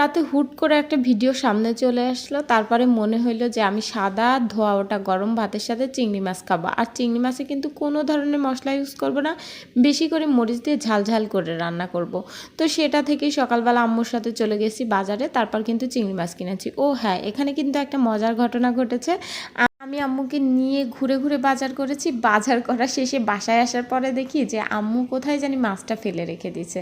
রাতে হুট করে একটা ভিডিও সামনে চলে আসলো। তারপরে মনে হইল যে আমি সাদা ধোয়া ওটা গরম ভাতের সাথে চিংড়ি মাছ খাব। আর চিংড়ি মাছে কিন্তু কোনো ধরনের মশলা ইউজ করব না, বেশি করে মরিচ দিয়ে ঝাল ঝাল করে রান্না করব। তো সেটা থেকেই সকালবেলা আম্মুর সাথে চলে গেছি বাজারে, তারপর কিন্তু চিংড়ি মাছ কিনেছি। ও হ্যাঁ এখানে কিন্তু একটা মজার ঘটনা ঘটেছে। আমি আম্মুকে নিয়ে ঘুরে ঘুরে বাজার করেছি। বাজার করা শেষে বাসায় আসার পরে দেখি যে আম্মু কোথায় জানি মাছটা ফেলে রেখে দিছে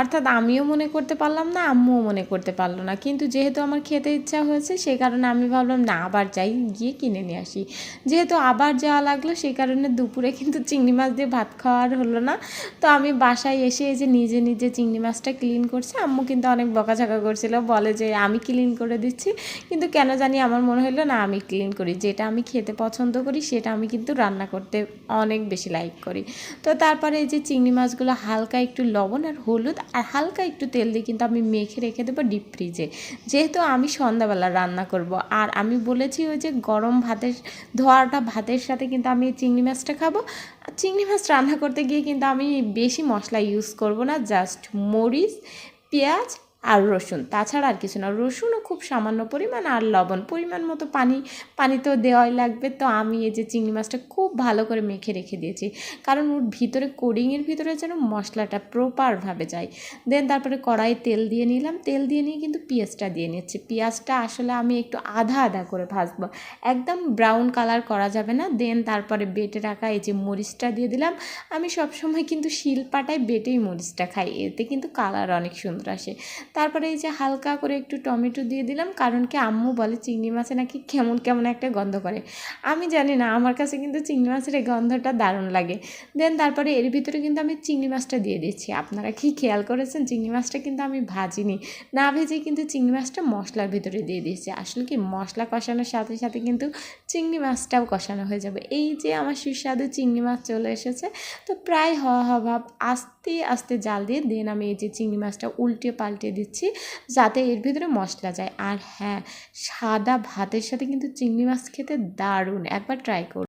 অর্থাৎ আমিও মনে করতে পারলাম না, আম্মুও মনে করতে পারল না। কিন্তু যেহেতু আমার খেতে ইচ্ছা হয়েছে সেই কারণে আমি ভাবলাম, না, আবার যাই, গিয়ে কিনে নিয়ে আসি। যেহেতু আবার যাওয়া লাগল সেই কারণে দুপুরে কিন্তু চিংড়ি মাছ দিয়ে ভাত খাওয়ার হলো না। তো আমি বাসায় এসে যে নিজে নিজে চিংড়ি মাছটা ক্লিন করছি, আম্মু কিন্তু অনেক বকাঝকা করছিল, বলে যে, আমি ক্লিন করে দিচ্ছি। কিন্তু কেন জানি আমার মনে হলো না, আমি ক্লিন করি। যেটা আমি খেতে পছন্দ করি, সেটা আমি কিন্তু রান্না করতে অনেক বেশি লাইক করি। তো তারপরে এই যে চিংড়ি মাছগুলো হালকা একটু লবণ আর হলুদ, আর হালকা একটু তেল দিয়ে কিন্তু আমি মেখে রেখে দেবো ডিপ ফ্রিজে যেহেতু আমি সন্ধ্যাবেলা রান্না করব, আর আমি বলেছি ওই যে গরম ভাতের, ধোয়াটা ভাতের সাথে কিন্তু আমি চিংড়ি মাছটা খাব। চিংড়ি মাছ রান্না করতে গিয়ে কিন্তু আমি বেশি মশলা ইউজ করব না জাস্ট মরিচ, পেঁয়াজ আর রসুন। তাছাড়া আর কিছু না। রসুনও খুব সামান্য পরিমাণ আর লবণ। পরিমাণ মতো পানি পানি তো দেওয়াই লাগবে। তো আমি এই যে চিংড়ি মাছটা খুব ভালো করে মেখে রেখে দিয়েছি। কারণ ওর ভিতরে কোডিংয়ের ভিতরে যেন মশলাটা প্রপারভাবে যায়। দেন তারপরে কড়াই তেল দিয়ে নিলাম। তেল দিয়ে নিয়ে কিন্তু পেঁয়াজটা দিয়ে নিচ্ছি। পেঁয়াজটা আসলে আমি একটু আধা আধা করে ভাজবো। একদম ব্রাউন কালার করা যাবে না। দেন তারপরে বেটে রাখা এই যে মরিচটা দিয়ে দিলাম। আমি সবসময় কিন্তু শিলপাটায় বেটেই মরিচটা খাই। এতে কিন্তু কালার অনেক সুন্দর আসে। তারপরে এই যে হালকা করে একটু টমেটো দিয়ে দিলাম, কারণ কি আম্মু বলে চিংড়ি মাছে নাকি কেমন কেমন একটা গন্ধ করে। আমি জানি না, আমার কাছে কিন্তু চিংড়ি মাছের এই গন্ধটা দারুণ লাগে। দেন তারপরে এর ভিতরে কিন্তু আমি চিংড়ি মাছটা দিয়ে দিচ্ছি আপনারা কি খেয়াল করেছেন? চিংড়ি মাছটা কিন্তু আমি ভাজিনি। না ভেজে কিন্তু চিংড়ি মাছটা মশলার ভিতরে দিয়ে দিয়েছি। আসলে কি মশলা কষানোর সাথে সাথে কিন্তু চিংড়ি মাছটাও কষানো হয়ে যাবে। এই যে আমার সুস্বাদু চিংড়ি মাছ চলে এসেছে। তো প্রায় হওয়া হওয়া ভাব আস্তে আস্তে জাল দিয়ে দেন আমি এই যে চিংড়ি মাছটা উল্টে পাল্টে দিচ্ছি যাতে এর ভিতরে মশলা যায়। আর হ্যাঁ সাদা ভাতের সাথে কিন্তু চিংড়ি মাছ খেতে দারুণ। একবার ট্রাই করুন